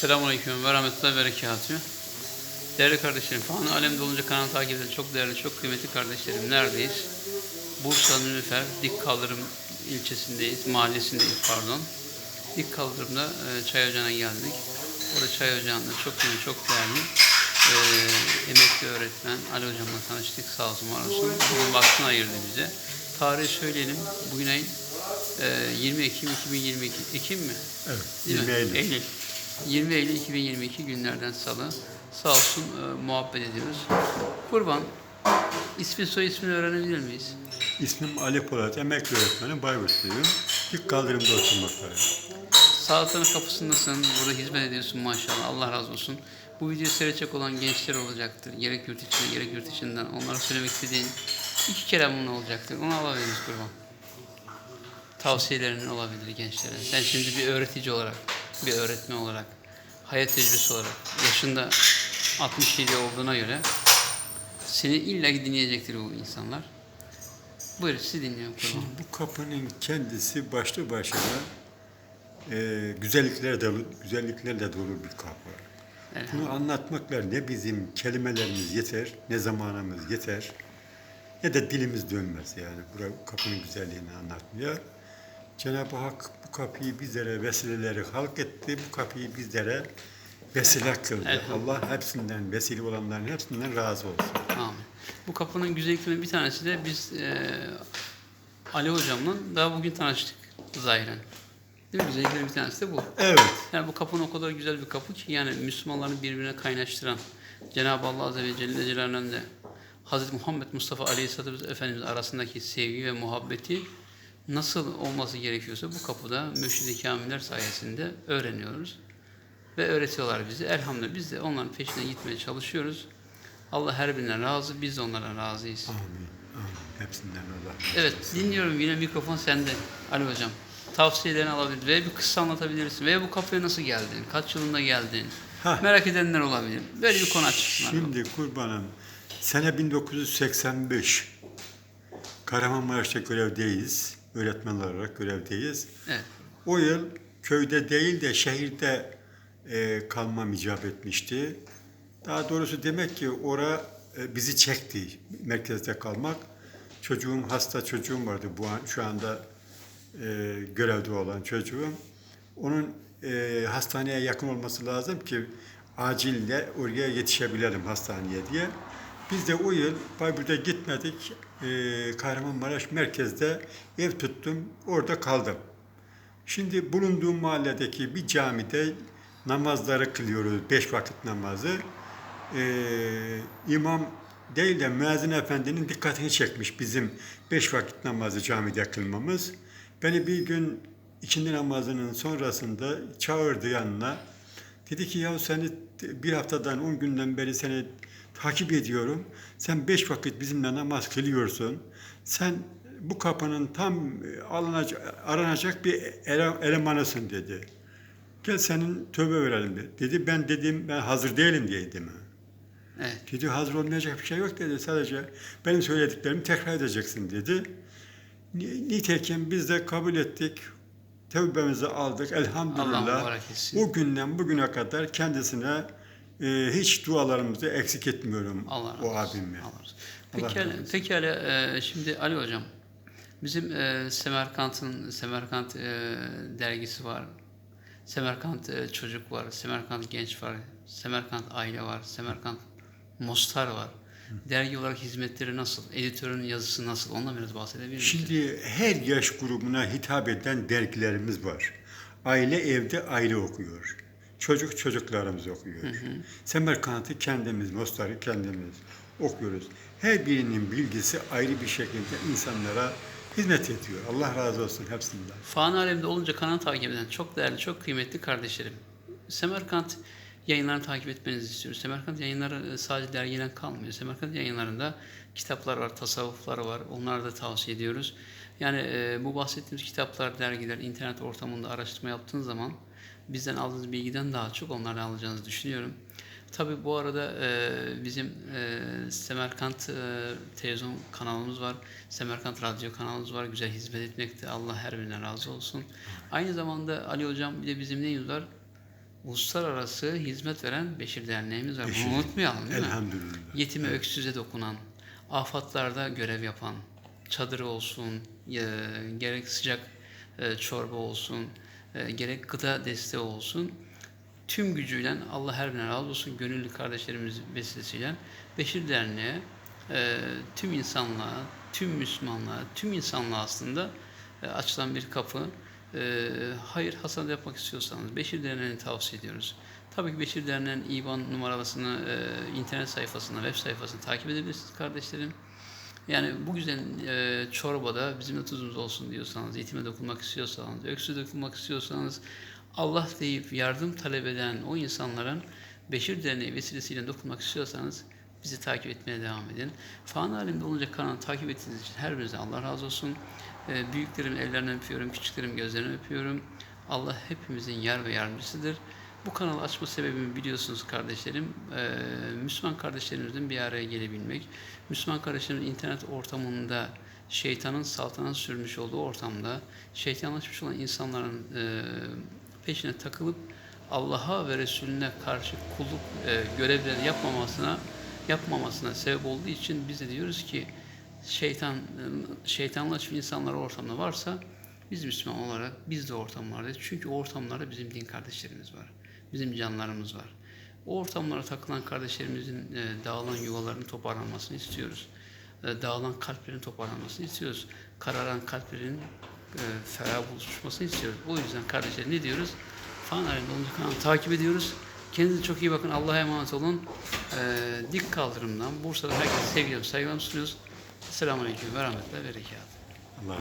Selamünaleyküm ve rahmetullahi ve berekatühü. Değerli kardeşlerim, Fani Alemde olunca kanal takip eden çok değerli, çok kıymetli kardeşlerim. Neredeyiz? Bursa Nülüfer, Dik Kaldırım ilçesindeyiz, mahallesindeyiz pardon. Dik Kaldırım'da e, çay ocağına geldik. Orada çay ocağında çok kıymetli, çok değerli e, emekli öğretmen Ali Hocam'la tanıştık. Sağ olsun, var olsun. Bugün vaktini ayırdı bize. Tarihi söyleyelim. Bugün ayın e, 20 Ekim 2022. Ekim mi? Evet, Değil 20 mi? Eylül. Eylül. 20 Eylül 2022 günlerden salı. Sağ olsun e, muhabbet ediyoruz. Kurban, ismi soy ismini öğrenebilir miyiz? İsmim Ali Polat, emekli öğretmenim, Bayburtluyum. İlk kaldırımda oturmaktayım. Sağlıkların kapısındasın, burada hizmet ediyorsun maşallah, Allah razı olsun. Bu videoyu seyredecek olan gençler olacaktır. Gerek yurt içinde, gerek yurt dışından. Onlara söylemek istediğin iki kelamın olacaktır. Onu alabiliriz kurban. Tavsiyelerin olabilir gençlere. Sen şimdi bir öğretici olarak, bir öğretmen olarak, hayat tecrübesi olarak, yaşında 67 olduğuna göre seni illa dinleyecektir bu insanlar. Buyur sizi dinliyorum. Şimdi bu kapının kendisi başlı başına e, güzellikler dolu, güzelliklerle dolu bir kapı. Bunu anlatmakla ne bizim kelimelerimiz yeter, ne zamanımız yeter, ne de dilimiz dönmez yani bu kapının güzelliğini anlatmaya. Cenab-ı Hak kapıyı bizlere vesileleri halk etti, bu kapıyı bizlere vesile kıldı. Allah hepsinden, vesile olanların hepsinden razı olsun. Amin. Bu kapının güzelliklerinden bir tanesi de biz e, Ali Hocam'la daha bugün tanıştık zahiren. Değil mi? Güzelliklerin bir tanesi de bu. Evet. Yani bu kapının o kadar güzel bir kapı ki yani Müslümanları birbirine kaynaştıran Cenab-ı Allah Azze ve Celle Celaluhu'nun de Hz. Muhammed Mustafa Aleyhisselatü Efendimiz arasındaki sevgi ve muhabbeti nasıl olması gerekiyorsa bu kapıda mürşid-i kamiller sayesinde öğreniyoruz. Ve öğretiyorlar bizi. Elhamdülillah biz de onların peşine gitmeye çalışıyoruz. Allah her birinden razı, biz de onlara razıyız. Amin. Amin. Hepsinden Allah. razı Evet, dinliyorum yine mikrofon sende Ali Hocam. Tavsiyelerini alabilir veya bir kıssa anlatabilirsin veya bu kapıya nasıl geldin, kaç yılında geldin, Hah. merak edenler olabilir. Böyle bir konu açıksın. Şimdi kurbanım, sene 1985. Kahramanmaraş'ta görevdeyiz. Öğretmenler olarak görevdeyiz. Evet, O yıl köyde değil de şehirde e, kalmam icap etmişti. Daha doğrusu demek ki ora e, bizi çekti merkezde kalmak. Çocuğum hasta çocuğum vardı bu an şu anda e, görevde olan çocuğum. Onun e, hastaneye yakın olması lazım ki acille oraya yetişebilelim hastaneye diye. Biz de o yıl Bayburt'a gitmedik. E, Kahramanmaraş merkezde ev tuttum. Orada kaldım. Şimdi bulunduğum mahalledeki bir camide namazları kılıyoruz, beş vakit namazı. Ee, imam değil de müezzin efendinin dikkatini çekmiş bizim beş vakit namazı camide kılmamız. Beni bir gün ikindi namazının sonrasında çağırdı yanına. Dedi ki ya seni bir haftadan on günden beri seni takip ediyorum. Sen beş vakit bizimle namaz kılıyorsun. Sen bu kapının tam alınacak, aranacak bir ele- elemanısın dedi. Gel senin tövbe verelim dedi. Dedi ben dedim ben hazır değilim diye dedim. evet. Dedi hazır olmayacak bir şey yok dedi. Sadece benim söylediklerimi tekrar edeceksin dedi. Ni- Nitekim biz de kabul ettik. Tevbemizi aldık elhamdülillah. O günden bugüne kadar kendisine e, hiç dualarımızı eksik etmiyorum Allah razı o abime. Allah razı Pekala, pekala e, şimdi Ali Hocam, bizim e, Semerkant'ın Semerkant e, dergisi var. Semerkant e, çocuk var, Semerkant genç var, Semerkant aile var, Semerkant Mostar var. Dergi olarak hizmetleri nasıl? Editörün yazısı nasıl? Ondan biraz bahsedebilir misiniz? Şimdi her yaş grubuna hitap eden dergilerimiz var. Aile evde aile okuyor. Çocuk çocuklarımız okuyor. Semerkant'ı kendimiz, Mostar'ı kendimiz okuyoruz. Her birinin bilgisi ayrı bir şekilde insanlara hizmet ediyor. Allah razı olsun hepsinden. Fani Alem'de olunca kanalı takip eden çok değerli, çok kıymetli kardeşlerim. Semerkant yayınlarını takip etmenizi istiyoruz. Semerkant yayınları e, sadece dergiden kalmıyor. Semerkant yayınlarında kitaplar var, tasavvuflar var. Onları da tavsiye ediyoruz. Yani e, bu bahsettiğimiz kitaplar, dergiler, internet ortamında araştırma yaptığınız zaman bizden aldığınız bilgiden daha çok onlardan alacağınızı düşünüyorum. Tabii bu arada e, bizim e, Semerkant e, televizyon kanalımız var. Semerkant radyo kanalımız var. Güzel hizmet etmekte. Allah her birinden razı olsun. Aynı zamanda Ali Hocam bir de bizim neyimiz var? uluslararası hizmet veren Beşir Derneğimiz var. Beşir. Bunu unutmayalım değil mi? Elhamdülillah. Yetime, öksüze dokunan, afatlarda görev yapan, çadırı olsun, e, gerek sıcak e, çorba olsun, e, gerek gıda desteği olsun, tüm gücüyle Allah her birine razı olsun gönüllü kardeşlerimiz vesilesiyle Beşir Derneği e, tüm insanlığa, tüm Müslümanlığa, tüm insanlığa aslında e, açılan bir kapı. E, hayır hasanat yapmak istiyorsanız Beşir Derneği'ni tavsiye ediyoruz. Tabii ki Beşir Derneği'nin İBAN numarasını internet sayfasında, web sayfasını takip edebilirsiniz kardeşlerim. Yani bu güzel e, çorbada bizim de tuzumuz olsun diyorsanız, yetime dokunmak istiyorsanız, öksüze dokunmak istiyorsanız, Allah deyip yardım talep eden o insanların Beşir Derneği vesilesiyle dokunmak istiyorsanız bizi takip etmeye devam edin. Fan halinde olunca kanalı takip ettiğiniz için her birinize Allah razı olsun. E, büyüklerim ellerinden öpüyorum, küçüklerim gözlerinden öpüyorum. Allah hepimizin yar ve yardımcısıdır. Bu kanalı açma sebebimi biliyorsunuz kardeşlerim. Ee, Müslüman kardeşlerimizin bir araya gelebilmek. Müslüman kardeşlerimizin internet ortamında şeytanın saltanat sürmüş olduğu ortamda şeytanlaşmış olan insanların e, peşine takılıp Allah'a ve Resulüne karşı kulluk e, görevlerini yapmamasına yapmamasına sebep olduğu için biz de diyoruz ki şeytan şeytanlaşmış insanlar ortamda varsa biz Müslüman olarak biz de ortamlardayız. Çünkü ortamlarda bizim din kardeşlerimiz var. Bizim canlarımız var. O ortamlara takılan kardeşlerimizin e, dağılan yuvalarının toparlanmasını istiyoruz. E, dağılan kalplerin toparlanmasını istiyoruz. Kararan kalplerin e, ferah buluşmasını istiyoruz. O yüzden kardeşler ne diyoruz? Fan halinde olunca kanalı takip ediyoruz. Kendinize çok iyi bakın. Allah'a emanet olun. E, dik kaldırımdan Bursa'da herkese sevgilerimi, saygılarımı sunuyoruz. Selamun Aleyküm ve Rahmetle Berekat.